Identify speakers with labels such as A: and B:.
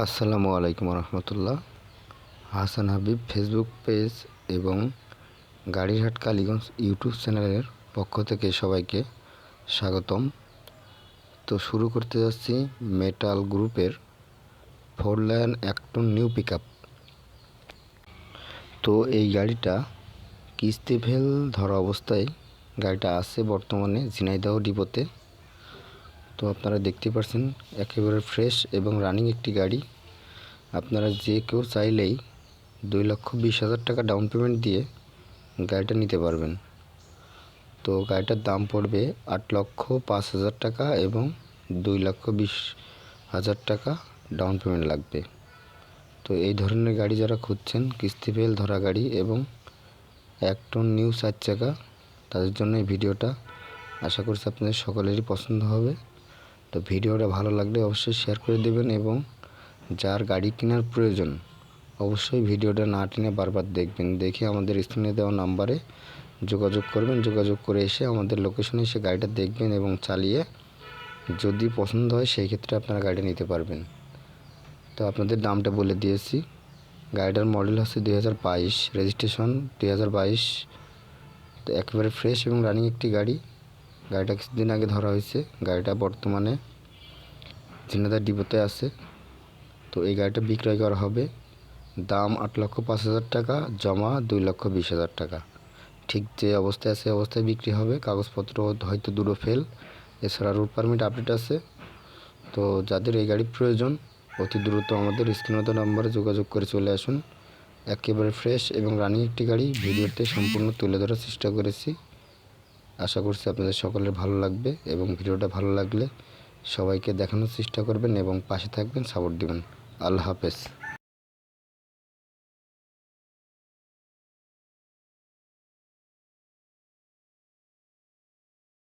A: আসসালামু আলাইকুম রহমতুল্লাহ। হাসান হাবিব ফেসবুক পেজ এবং গাড়িরহাট কালীগঞ্জ ইউটিউব চ্যানেলের পক্ষ থেকে সবাইকে স্বাগতম। তো শুরু করতে যাচ্ছি মেটাল গ্রুপের four line Acton new pick তো এই গাড়িটা কিস্তি ফেল ধরা অবস্থায় গাড়িটা আছে বর্তমানে ঝিনাইদহ ডিপোতে। তো আপনারা দেখতে পাচ্ছেন একেবারে ফ্রেশ এবং রানিং একটি গাড়ি। আপনারা যে কেউ চাইলেই দুই লক্ষ বিশ হাজার টাকা ডাউন পেমেন্ট দিয়ে গাড়িটা নিতে পারবেন। তো গাড়িটার দাম পড়বে আট লক্ষ পাঁচ হাজার টাকা এবং দুই লক্ষ বিশ হাজার টাকা ডাউন পেমেন্ট লাগবে। তো এই ধরনের গাড়ি যারা খুঁজছেন, কিস্তি ফেল, ধরা গাড়ি এবং এক টন নিউ চার চাকা, তাদের জন্য এই ভিডিওটা আশা করছি আপনাদের সকলেরই পছন্দ হবে। তো ভিডিওটা ভালো লাগলে অবশ্যই শেয়ার করে দেবেন এবং যার গাড়ি কেনার প্রয়োজন, অবশ্যই ভিডিওটা না টেনে বারবার দেখবেন। দেখে আমাদের স্ক্রিনে দেওয়া নাম্বারে যোগাযোগ করবেন। যোগাযোগ করে এসে আমাদের লোকেশনে এসে গাড়িটা দেখবেন এবং চালিয়ে যদি পছন্দ হয় সেই ক্ষেত্রে আপনারা গাড়িটা নিতে পারবেন। তো আপনাদের দামটা বলে দিয়েছি। গাড়িটার মডেল হচ্ছে দুই হাজার বাইশ রেজিস্ট্রেশন দুই হাজার বাইশ। একেবারে ফ্রেশ এবং রানিং একটি গাড়ি। গাড়িটা কিছুদিন আগে ধরা হয়েছে। গাড়িটা বর্তমানে ঝিনাদার ডিপোতে আছে। তো এই গাড়িটা বিক্রয় করা হবে। দাম আট লক্ষ পাঁচ হাজার টাকা, জমা দুই লক্ষ বিশ হাজার টাকা। ঠিক যে অবস্থায় আছে অবস্থায় বিক্রি হবে। কাগজপত্র হয়তো দুটো ফেল। এছাড়া রুট পারমিট আপডেট আছে। তো যাদের এই গাড়ির প্রয়োজন, অতি দ্রুত আমাদের স্ক্রিনত নাম্বারে যোগাযোগ করে চলে আসুন। একেবারে ফ্রেশ এবং রানিং একটি গাড়ি। ভিডিওতে সম্পূর্ণ তুলে ধরার চেষ্টা করেছি। আশা করছি আপনাদের সকলের ভালো লাগবে এবং ভিডিওটা ভালো লাগলে সবাইকে দেখানোর চেষ্টা করবেন এবং পাশে থাকবেন সাপোর্ট দিবেন। আল্লাহ হাফেজ।